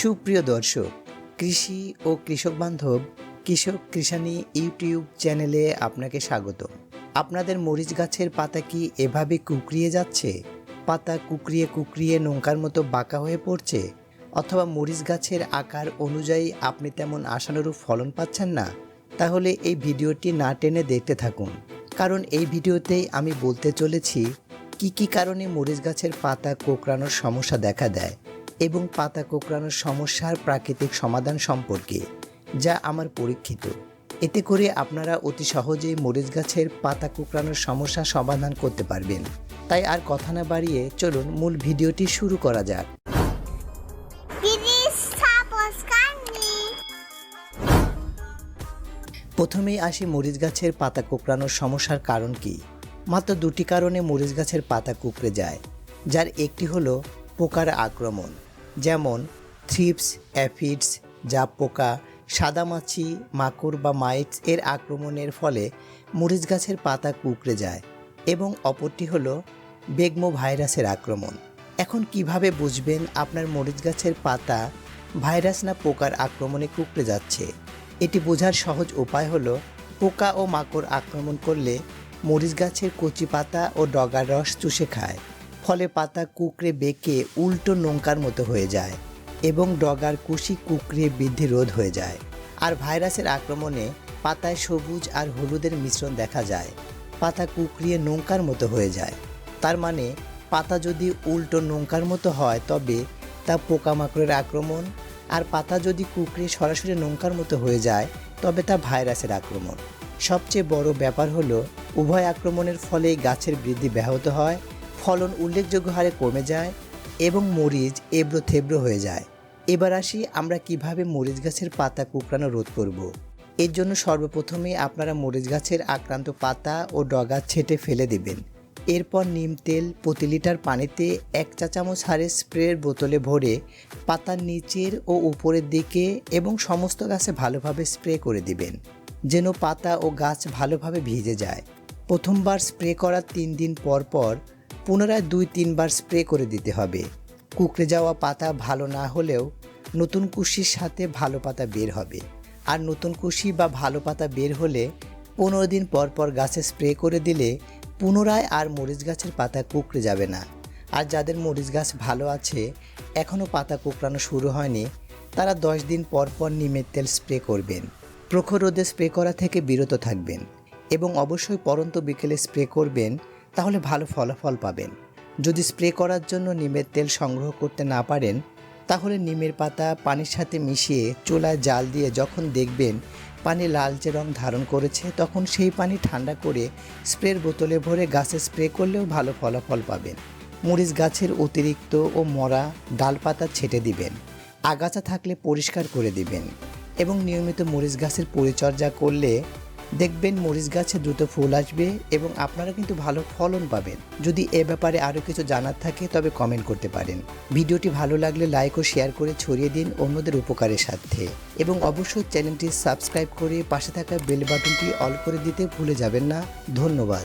সুপ্রিয় দর্শক, কৃষি ও কৃষক বান্ধব, কৃষক কৃষানি ইউটিউব চ্যানেলে আপনাকে স্বাগত আপনাদের মরিচ গাছের পাতা কি এভাবে কুকরিয়ে যাচ্ছে? পাতা কুকরিয়ে কুকরিয়ে নৌকার মতো বাঁকা হয়ে পড়ছে? অথবা মরিচ গাছের আকার অনুযায়ী আপনি তেমন আশানুরূপ ফলন পাচ্ছেন না? তাহলে এই ভিডিওটি না টেনে দেখতে থাকুন। কারণ এই ভিডিওতেই আমি বলতে চলেছি, কি কি কারণে মরিচ গাছের পাতা কোঁকড়ানোর সমস্যা দেখা দেয়? এবং পাতা কোঁকড়ানোর সমস্যার প্রাকৃতিক সমাধান সম্পর্কে যা আমার পরীক্ষিত। এতে করে আপনারা অতি সহজেই মরিচ গাছের পাতা কোঁকড়ানোর সমস্যা সমাধান করতে পারবেন। তাই আর কথা না বাড়িয়ে চলুন মূল ভিডিওটি শুরু করা যাক. প্রথমেই আসি মরিচ গাছের পাতা কোঁকড়ানোর সমস্যার কারণ কি? মাত্র দুটি কারণে মরিচ গাছের পাতা কুকড়ে যায় যার একটি হলো পোকার আক্রমণ। যেমন থ্রিপস, অ্যাফিডস জাপ পোকা সাদামাছি, মাকড় বা মাইটস এর আক্রমণের ফলে মরিচ গাছের পাতা কুকড়ে যায় এবং অপরটি হল বেগমো ভাইরাসের আক্রমণ। এখন কীভাবে বুঝবেন আপনার মরিচ গাছের পাতা ভাইরাস না পোকার আক্রমণে কুকড়ে যাচ্ছে? এটি বোঝার সহজ উপায় হলো পোকা ও মাকড় আক্রমণ করলে মরিচ গাছের কচি পাতা ও ডগার রস চুষে খায়। ফলে পাতা কুকড়ে বেঁকে উল্টো নৌকার মতো হয়ে যায় এবং ডগার কুশি কুকড়ে বৃদ্ধি রোধ হয়ে যায়। আর ভাইরাসের আক্রমণে পাতায় সবুজ আর হলুদের মিশ্রণ দেখা যায়। পাতা কুকড়িয়ে নৌকার মতো হয়ে যায়। তার মানে পাতা যদি উল্টো নৌকার মতো হয় তবে তা পোকামাকড়ের আক্রমণ আর পাতা যদি কুকড়ে সরাসরি নৌকার মতো হয়ে যায় তবে তা ভাইরাসের আক্রমণ। সবচেয়ে বড় ব্যাপার হলো, উভয় আক্রমণের ফলে গাছের বৃদ্ধি ব্যাহত হয় ফলন উল্লেখযোগ্য হারে কমে যায় এবং মরিচ এবড়ো থেবড়ো হয়ে যায়। এবার আসি আমরা কীভাবে মরিচ গাছের পাতা কুকড়ানো রোধ করব। এর জন্য সর্বপ্রথমে আপনারা মরিচ গাছের আক্রান্ত পাতা ও ডগা ছেটে ফেলে দেবেন। এরপর নিম তেল প্রতি লিটার পানিতে এক চা চামচ হারে স্প্রের বোতলে ভরে পাতার নিচের ও উপরের দিকে এবং সমস্ত গাছে ভালোভাবে স্প্রে করে দিবেন, যেন পাতা ও গাছ ভালোভাবে ভিজে যায়। প্রথমবার স্প্রে করার তিন দিন পর পর পুনরায় দুই তিনবার স্প্রে করে দিতে হবে। কুকড়ে যাওয়া পাতা ভালো না হলেও নতুন কুশির সাথে ভালো পাতা বের হবে। আর নতুন কুশি বা ভালো পাতা বের হলে পনেরো দিন পর পর গাছে স্প্রে করে দিলে পুনরায় আর মরিচ গাছের পাতা কুকড়ে যাবে না। আর যাদের মরিচ গাছ ভালো আছে এখনও পাতা কুকড়ানো শুরু হয়নি, তারা দশ দিন পর পর নিমের তেল স্প্রে করবেন। প্রখর রোদে স্প্রে করা থেকে বিরত থাকবেন এবং অবশ্যই পরন্ত বিকেলে স্প্রে করবেন তাহলে ভালো ফলাফল পাবেন। যদি স্প্রে করার জন্য নিমের তেল সংগ্রহ করতে না পারেন, তাহলে নিমের পাতা পানির সাথে মিশিয়ে চুলায় জাল দিয়ে যখন দেখবেন পানি লালচে রং ধারণ করেছে, তখন সেই পানি ঠান্ডা করে স্প্রের বোতলে ভরে গাছে স্প্রে করলেও ভালো ফলাফল পাবেন। মরিচ গাছের অতিরিক্ত ও মরা ডালপাতা ছেটে দিবেন। আগাছা থাকলে পরিষ্কার করে দিবেন এবং নিয়মিত মরিচ গাছের পরিচর্যা করলে দেখবেন মরিচ গাছে দ্রুত ফুল আসবে এবং আপনারা কিন্তু ভালো ফলন পাবেন। যদি এ ব্যাপারে আরও কিছু জানার থাকে, তবে কমেন্ট করতে পারেন। ভিডিওটি ভালো লাগলে লাইক ও শেয়ার করে ছড়িয়ে দিন অন্যদের উপকারের সাথে এবং অবশ্যই চ্যানেলটি সাবস্ক্রাইব করে পাশে থাকা বেল বাটনটি অল করে দিতে ভুলে যাবেন না। ধন্যবাদ।